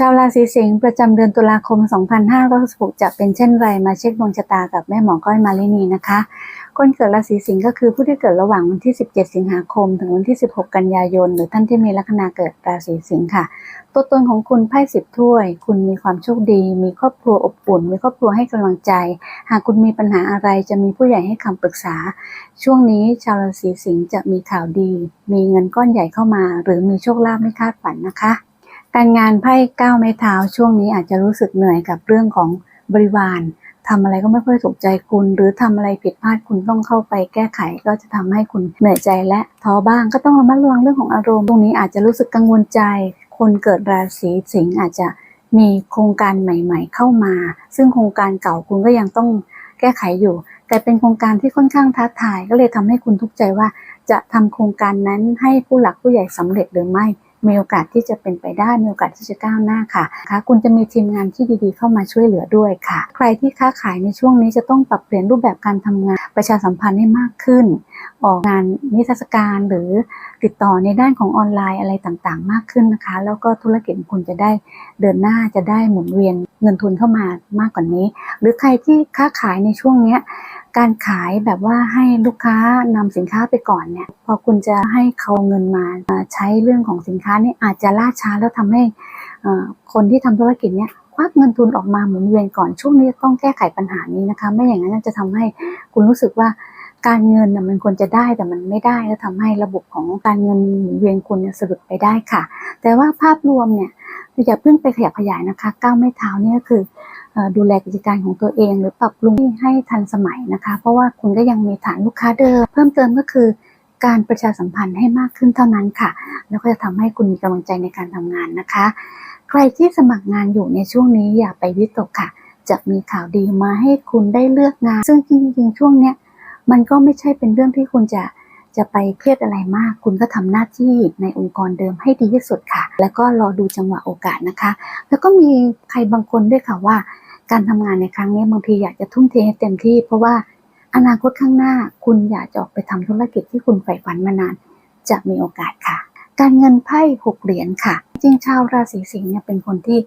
ชาวราศีสิงห์ประจำเดือนตุลาคม 2566 จะเป็นเช่นไรมาเช็คดวงชะตากับแม่หมอก้อยมาลินีนะคะ คนเกิดราศีสิงห์ก็คือผู้ที่เกิดระหว่างวันที่ 17 สิงหาคม ถึงวันที่ 16 กันยายน หรือท่านที่มีลัคนาเกิดราศีสิงห์ค่ะ ตัวตนของคุณไพ่สิบถ้วย คุณมีความโชคดี มีครอบครัวอบอุ่น มีครอบครัวให้กำลังใจ หากคุณมีปัญหาอะไรจะมีผู้ใหญ่ให้คำปรึกษา ช่วงนี้ชาวราศีสิงห์จะมีข่าวดี มีเงินก้อนใหญ่เข้ามา หรือมีโชคลาภไม่คาดฝันนะคะ การงานไพ่ก้าวไม้เท้าช่วงนี้อาจจะรู้สึกเหนื่อยกับเรื่องของบริวารทำอะไรก็ไม่ค่อยถูกใจคุณ หรือทำอะไรผิดพลาดคุณต้องเข้าไปแก้ไข ก็จะทำให้คุณเหนื่อยใจและท้อบ้างก็ต้องระมัดระวังเรื่องของอารมณ์ตรงนี้อาจจะรู้สึกกังวลใจ คนเกิดราศีสิงห์อาจจะมีโครงการใหม่ ๆ เข้ามา ซึ่งโครงการเก่าคุณก็ยังต้องแก้ไขอยู่ แต่เป็นโครงการที่ค่อนข้างท้าทาย ก็เลยทำให้คุณทุกข์ใจว่า จะทำโครงการนั้นให้ผู้หลักผู้ใหญ่สำเร็จหรือไม่ มีโอกาสที่จะเป็นไปได้มีโอกาสที่จะก้าวหน้าค่ะคะคุณจะมีทีมงานที่ดีๆ เข้ามาช่วยเหลือด้วยค่ะ ใครที่ค้าขายในช่วงนี้จะต้องปรับเปลี่ยนรูปแบบการทำงาน ประชาสัมพันธ์ให้มากขึ้น ออกงานนิทรรศการหรือติดต่อในด้านของออนไลน์อะไรต่างๆ มากขึ้นนะคะ แล้วก็ธุรกิจคุณจะได้เดินหน้าจะได้หมุนเวียนเงินทุนเข้ามามากกว่านี้ หรือใครที่ค้าขายในช่วงเนี้ย การขายแบบว่าให้ลูกค้านำสินค้าไปก่อนเนี่ยพอคุณจะให้เขาเงินมาใช้เรื่องของสินค้านี่อาจจะล่าช้าแล้วทำให้คนที่ทำธุรกิจเนี่ยควักเงินทุนออกมาหมุนเวียนก่อนช่วงนี้ต้องแก้ไขปัญหานี้นะคะ ไม่อย่างนั้นจะทำให้คุณรู้สึกว่าการเงินมันควรจะได้แต่มันไม่ได้แล้วทำให้ระบบของการเงินหมุนเวียนคุณเนี่ยสะดุดไปได้ค่ะ แต่ว่าภาพรวมเนี่ยอย่าเพิ่งไปขยับขยายนะคะก้าวไม่เท้านี่ก็คือ ดูแลกิจการของตัวเอง หรือปรับปรุงให้ทันสมัยนะคะ เพราะว่าคุณก็ยังมีฐานลูกค้าเดิม เพิ่มเติมก็คือการประชาสัมพันธ์ให้มากขึ้นเท่านั้นค่ะ แล้วก็จะทำให้คุณมีกำลังใจในการทำงานนะคะ ใครที่สมัครงานอยู่ในช่วงนี้อย่าไปวิตกค่ะ จะมีข่าวดีมาให้คุณได้เลือกงาน ซึ่งจริงๆช่วงเนี้ยมันก็ไม่ใช่เป็นเรื่องที่คุณจะจะไปเครียดอะไรมาก คุณก็ทำหน้าที่ในองค์กรเดิมให้ดีที่สุดค่ะ แล้วก็รอดูจังหวะโอกาสนะคะ แล้วก็มีใครบางคนด้วยค่ะว่า การทำงานในครั้งนี้บางทีอยากจะทุ่มเทให้เต็มที่ เพราะว่าอนาคตข้างหน้าคุณอยากจะออกไปทำธุรกิจที่คุณใฝ่ฝันมานาน จะมีโอกาสค่ะ การเงินไพ่หกเหรียญค่ะ จริงชาวราศีสิงห์เนี่ยเป็นคนที่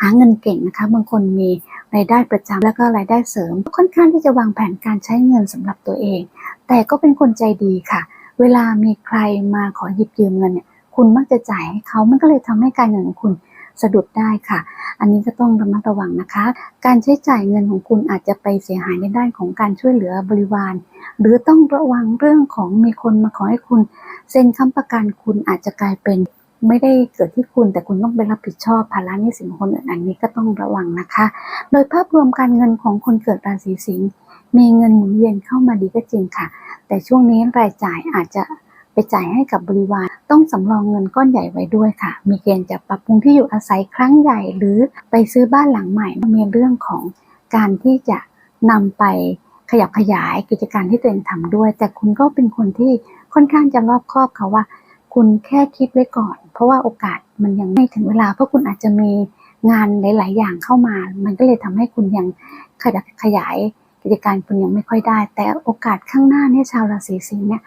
หาเงินเก่งนะคะ บางคนมีรายได้ประจำแล้วก็รายได้เสริม ค่อนข้างที่จะวางแผนการใช้เงินสำหรับตัวเอง แต่ก็เป็นคนใจดีค่ะ เวลามีใครมาขอหยิบยืมเงินเนี่ย คุณมักจะจ่ายให้เขามันก็เลยทำให้การเงินของคุณ สะดุดได้ค่ะ อันนี้ก็ต้องระมัดระวังนะคะ การใช้จ่ายเงินของคุณอาจจะไปเสียหายในด้านของการช่วยเหลือบริวาร หรือต้องระวังเรื่องของมีคนมาขอให้คุณเซ็นค้ำประกันคุณอาจจะกลายเป็นไม่ได้เกิดที่คุณแต่คุณต้องไปรับผิดชอบภาระหนี้สินของคนอื่นอันนี้ก็ต้องระวังนะคะ โดยภาพรวมการเงินของคนเกิดราศีสิงห์มีเงินหมุนเวียนเข้ามาดีก็จริงค่ะ แต่ช่วงนี้รายจ่ายอาจจะ จ่ายให้กับบริวาร ต้องสำรองเงินก้อนใหญ่ไว้ด้วยค่ะ มีเกณฑ์จะปรับปรุงที่อยู่อาศัยครั้งใหญ่หรือไปซื้อบ้านหลังใหม่มีเรื่องของการที่จะนำไปขยับขยายกิจการที่ตัวเองทำด้วย แต่คุณก็เป็นคนที่ค่อนข้างจะรอบคอบค่ะว่า คุณแค่คิดไว้ก่อน เพราะว่าโอกาสมันยังไม่ถึงเวลา เพราะคุณอาจจะมีงานหลาย ๆ อย่างเข้ามา มันก็เลยทำให้คุณยังขยับขยายกิจการคุณยังไม่ค่อยได้ แต่โอกาสข้างหน้าเนี่ยชาวราศีสิงห์เนี่ย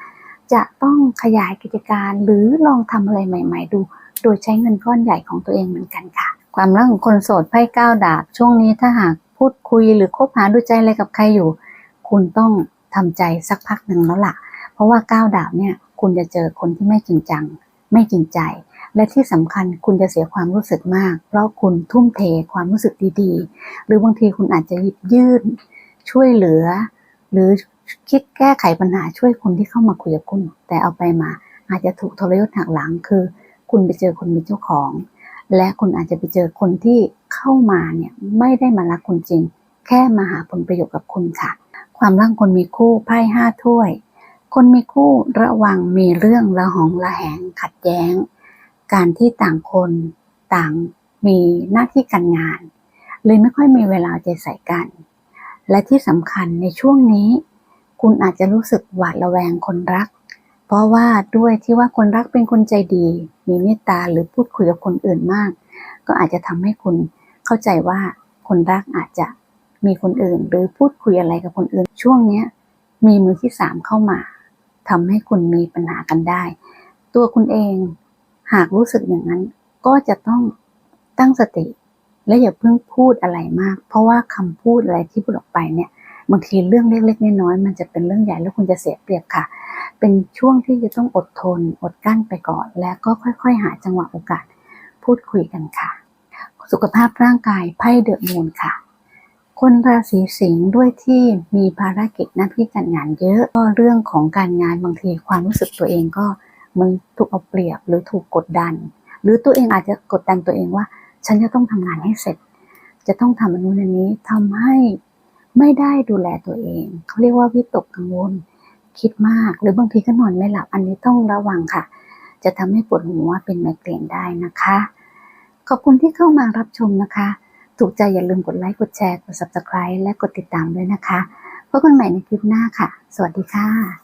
จะต้องขยายกิจการหรือลองทำอะไรใหม่ ๆ ดู โดยใช้เงินก้อนใหญ่ของตัวเองเหมือนกันค่ะ ความรักของคนโสดไพ่ก้าวดาบ ช่วงนี้ถ้าหากพูดคุยหรือคบหาดูใจอะไรกับใครอยู่ คุณต้องทำใจสักพักหนึ่งแล้วล่ะ เพราะว่าก้าวดาบเนี่ยคุณจะเจอคนที่ไม่จริงจัง ไม่จริงใจ และที่สำคัญคุณจะเสียความรู้สึกมาก เพราะคุณทุ่มเทความรู้สึกดีๆ หรือบางทีคุณอาจจะหยิบยื่นช่วยเหลือ หรือ คิดแก้ไขปัญหาช่วยคนที่เข้ามาคุยกับคุณ แต่เอาไปมาอาจจะถูกทรยศหักหลังคือ คุณไปเจอคนมีเจ้าของ และคุณอาจจะไปเจอคนที่เข้ามาเนี่ยไม่ได้มารักคุณจริง แค่มาหาผลประโยชน์กับคุณค่ะ ความรักคนมีคู่ไพ่ห้าถ้วย คนมีคู่ระวังมีเรื่องระหองระแหงขัดแย้ง การที่ต่างคนต่างมีหน้าที่การงานเลยไม่ค่อยมีเวลาใจใส่กัน และที่สำคัญในช่วงนี้ คุณอาจจะรู้สึกหวาดระแวงคนรัก เพราะว่าด้วยที่ว่าคนรักเป็นคนใจดี มีเมตตาหรือพูดคุยกับคนอื่นมาก ก็อาจจะทำให้คุณเข้าใจว่าคนรักอาจจะมีคนอื่น หรือพูดคุยอะไรกับคนอื่น ช่วงเนี้ยมีมือที่สามเข้ามาทำให้คุณมีปัญหากันได้ ตัวคุณเองหากรู้สึกอย่างนั้น ก็จะต้องตั้งสติ และอย่าเพิ่งพูดอะไรมาก เพราะว่าคำพูดอะไรที่พูดออกไปเนี่ย บางทีเรื่องเล็กๆน้อยๆมันจะเป็นเรื่องใหญ่แล้วคุณจะเสียเปรียบค่ะ เป็นช่วงที่จะต้องอดทน อดกั้นไปก่อน แล้วก็ค่อยๆ หาจังหวะโอกาสพูดคุยกันค่ะ สุขภาพร่างกายไพ่เดือะมูนค่ะ คนราศีสิงห์ด้วยที่มีภารกิจหน้าที่การงานเยอะก็เรื่องของการงานบางทีความรู้สึกตัวเองก็มันถูกเอาเปรียบหรือถูกกดดัน หรือตัวเองอาจจะกดดันตัวเองว่า ฉันจะต้องทำงานให้เสร็จ จะต้องทำอนนู้นอันนี้ทำให้ ไม่ได้ดูแลตัวเองเขาเรียกว่าวิตกกังวล คิดมาก หรือบางทีก็นอนไม่หลับ อันนี้ต้องระวังค่ะ จะทำให้ปวดหัวเป็นไมเกรนได้นะคะ ขอบคุณที่เข้ามารับชมนะคะ ถูกใจอย่าลืมกดไลค์ กดแชร์ กด subscribe และกดติดตามด้วยนะคะพบกันใหม่ในคลิปหน้าค่ะ สวัสดีค่ะ